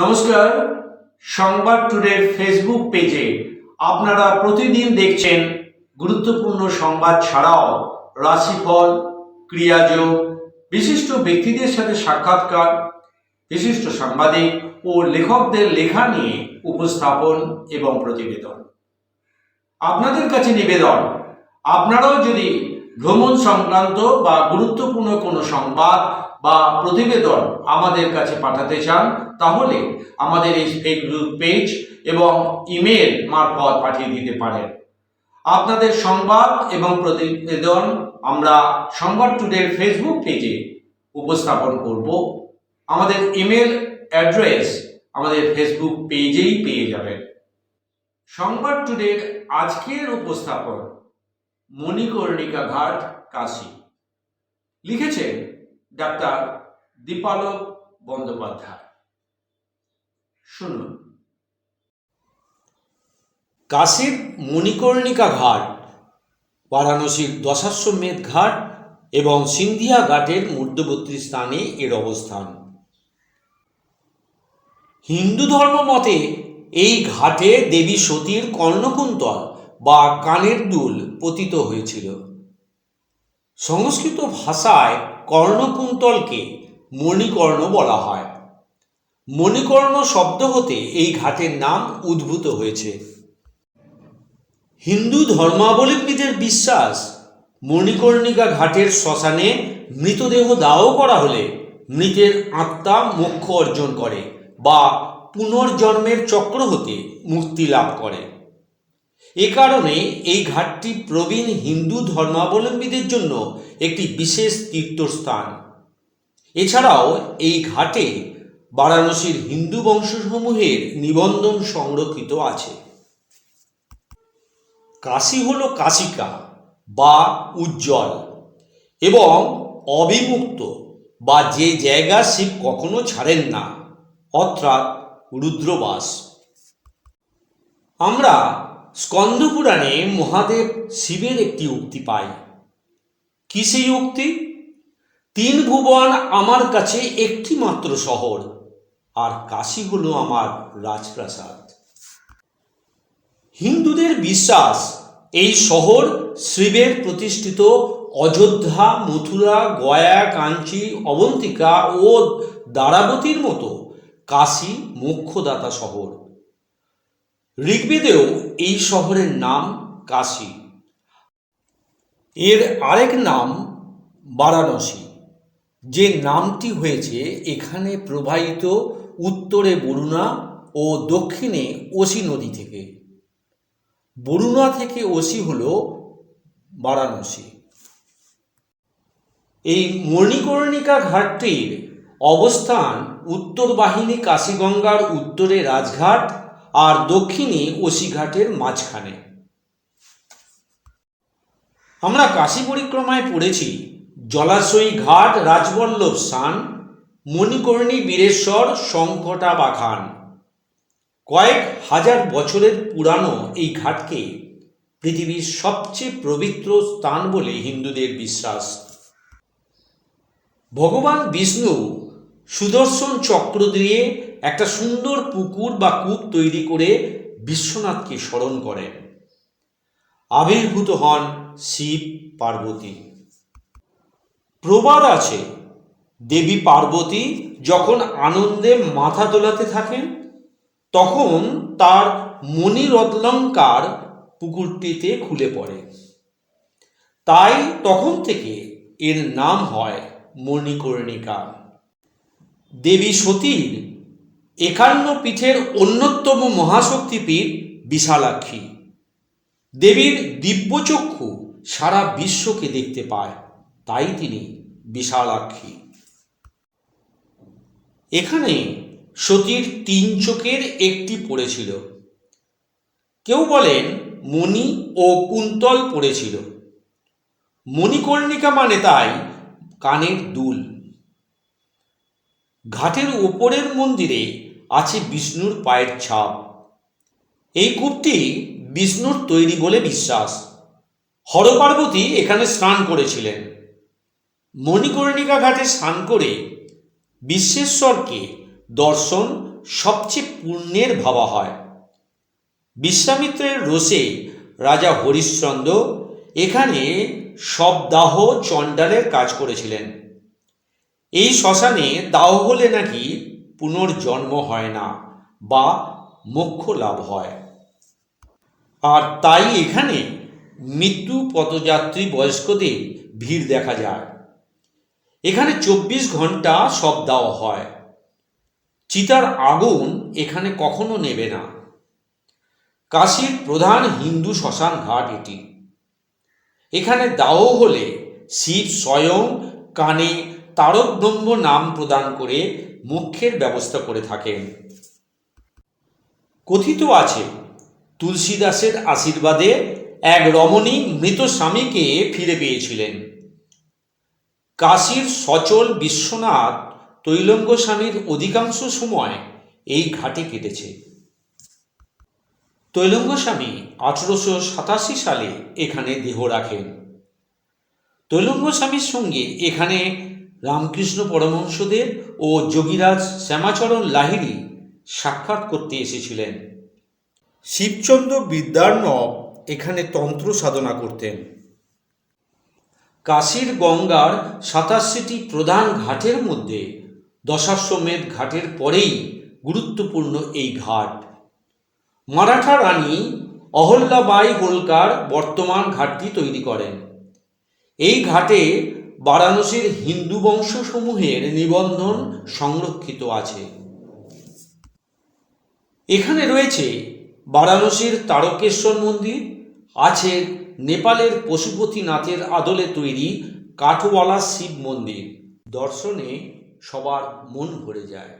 নমস্কার, সংবাদ টুডের ফেসবুক পেজে আপনারা প্রতিদিন দেখছেন গুরুত্বপূর্ণ সংবাদ ছাড়াও রাশিফল, ক্রিয়াযোগ, বিশিষ্ট ব্যক্তিদের সাথে সাক্ষাৎকার, বিশিষ্ট সাংবাদিক ও লেখকদের লেখা নিয়ে উপস্থাপন এবং প্রতিবেদন। আপনাদের কাছে নিবেদন, আপনারাও যদি ভ্রমণ সংক্রান্ত বা গুরুত্বপূর্ণ কোনো সংবাদ বা প্রতিবেদন আমাদের কাছে পাঠাতে চান, তাহলে আমাদের এই ফেসবুক পেজ এবং ইমেল মারফত পাঠিয়ে দিতে পারেন। আপনাদের সংবাদ এবং প্রতিবেদন আমরা সংবাদ টুডের ফেসবুক পেজে উপস্থাপন করব। আমাদের ইমেল অ্যাড্রেস আমাদের ফেসবুক পেজেই পেয়ে যাবেন। সংবাদ টুডের আজকের উপস্থাপন মণিকর্ণিকা ঘাট কাশী। লিখেছেন ডাক্তার দীপালক বন্দ্যোপাধ্যায়। শুনুন। কাশীর মণিকর্ণিকা ঘাট বারাণসীর দশাশ্বমেধ ঘাট এবং সিন্ধিয়া ঘাটের মধ্যবর্তী স্থানে এর অবস্থান। হিন্দু ধর্ম মতে এই ঘাটে দেবী সতীর কর্ণকুন্তল বা কানের দুল পতিত হয়েছিল। সংস্কৃত ভাষায় কর্ণকুন্তলকে মণিকর্ণ বলা হয়। মণিকর্ণ শব্দ হতে এই ঘাটের নাম উদ্ভূত হয়েছে। হিন্দু ধর্মাবলম্বীদের বিশ্বাস, মণিকর্ণিকা ঘাটের শ্মশানে মৃতদেহ দাহ করা হলে মৃতের আত্মা মোক্ষ অর্জন করে বা পুনর্জন্মের চক্র হতে মুক্তি লাভ করে। এ কারণে এই ঘাটটি প্রবীণ হিন্দু ধর্মাবলম্বীদের জন্য একটি বিশেষ তীর্থস্থান। এছাড়াও এই ঘাটে বারাণসীর হিন্দু বংশসমূহের নিবন্ধন সংরক্ষিত আছে। কাশী হল কাশিকা বা উজ্জ্বল এবং অবিমুক্ত বা যে জায়গা শিব কখনো ছাড়েন না, অর্থাৎ রুদ্রবাস। আমরা স্কন্দপুরাণে মহাদেব শিবের একটি উক্তি পায়। কি সেই উক্তি? তিন ভুবন আমার কাছে একটি মাত্র শহর, আর কাশী হলো আমার রাজপ্রাসাদ। হিন্দুদের বিশ্বাস, এই শহর শিবের প্রতিষ্ঠিত অযোধ্যা, মথুরা, গয়া, কাঞ্চি, অবন্তিকা ও দ্বারাবতীর মতো কাশী মোক্ষদাতা শহর। ঋগ্বেদেও এই শহরের নাম কাশী। এর আরেক নাম বারাণসী। যে নামটি হয়েছে, এখানে প্রবাহিত উত্তরে বরুণা ও দক্ষিণে ওসি নদী থেকে। বরুণা থেকে ওসি হল বারাণসী। এই মণিকর্ণিকা ঘাটটির অবস্থান উত্তর বাহিনী কাশীগঙ্গার উত্তরে রাজঘাট আর দক্ষিণে ওসিঘাটের মাঝখানে। আমরা কাশী পরিক্রমায় পড়েছি। জলাশয়ী ঘাট, রাজবল্লভ স্থান মণিকর্ণী বীরেশ্বর শঙ্কটা বাখান কয়েক হাজার বছরের পুরানো এই ঘাটকে পৃথিবীর সবচেয়ে পবিত্র স্থান বলে হিন্দুদের বিশ্বাস। ভগবান বিষ্ণু সুদর্শন চক্র দিয়ে একটা সুন্দর পুকুর বা কূপ তৈরি করে বিশ্বনাথকে স্মরণ করেন। আবির্ভূত হন শিব, পার্বতী। প্রবাদ আছে, দেবী পার্বতী যখন আনন্দে মাথা দোলাতে থাকেন, তখন তার মণিরত্লঙ্কার পুকুরটিতে খুলে পড়ে। তাই তখন থেকে এর নাম হয় মণিকর্ণিকা। দেবী সতীর একান্ন পীঠের অন্যতম মহাশক্তিপীঠ বিশালাক্ষী। দেবীর দিব্যচক্ষু সারা বিশ্বকে দেখতে পায়, তাই তিনি বিশালাক্ষী। এখানে সতীর তিন চোখের একটি পড়েছিল। কেউ বলেন মণি ও কুন্তল পড়েছিল। মণিকর্ণিকা মানে তাই কানের দুল। ঘাটের ওপরের মন্দিরে আছে বিষ্ণুর পায়ের ছাপ। এই কূপটি বিষ্ণুর তৈরি বলে বিশ্বাস। হরপার্বতী এখানে স্নান করেছিলেন। মণিকর্ণিকা ঘাটে স্নান করে বিশ্বেশ্বরকে দর্শন সবচেয়ে পুণ্যের ভাবা হয়। বিশ্বামিত্রের রোষে রাজা হরিশ্চন্দ্র এখানে শবদাহ চণ্ডালের কাজ করেছিলেন। এই শ্মশানে দাহ হলে নাকি পুনর্জন্ম হয় না বা মোক্ষ লাভ হয়। আর তাই এখানে মৃত্যু পদযাত্রী বয়স্কদের ভিড় দেখা যায়। এখানে চব্বিশ ঘণ্টা সব দেওয়া হয়। চিতার আগুন এখানে কখনো নেবে না। কাশীর প্রধান হিন্দু শ্মশান ঘাট এটি। এখানে দাহ হলে শিব স্বয়ং কানে তারক ব্রহ্ম নাম প্রদান করে মোক্ষের ব্যবস্থা করে থাকেন। কথিত আছে, তুলসীদাসের আশীর্বাদে এক রমণী মৃত স্বামীকে ফিরে পেয়েছিলেন। কাশীর সচল বিশ্বনাথ তৈলঙ্গ স্বামীর অধিকাংশ সময় এই ঘাটে কেটেছে। তৈলঙ্গ স্বামী আঠেরোশো সাতাশি সালে এখানে দেহ রাখেন। তৈলঙ্গ স্বামীর সঙ্গে এখানে রামকৃষ্ণ পরমহংসদেব ও যোগীরাজ শ্যামাচরণ লাহিড়ী সাক্ষাৎ করতে এসেছিলেন। শিবচন্দ্র বিদ্যার্ণব এখানে তন্ত্র সাধনা করতেন। কাশীর গঙ্গার সাতাশিটি প্রধান ঘাটের মধ্যে দশাশ্বমেধ ঘাটের পরেই গুরুত্বপূর্ণ এই ঘাট। মারাঠা রানী অহল্যাবাই হোলকার বর্তমান ঘাটটি তৈরি করেন। এই ঘাটে বারাণসীর হিন্দু বংশসমূহের নিবন্ধন সংরক্ষিত আছে। এখানে রয়েছে বারাণসীর তারকেশ্বর মন্দির, আছে নেপালের পশুপতিনাথের আদলে তৈরি কাঠওয়ালা শিব মন্দির। দর্শনে সবার মন ভরে যায়।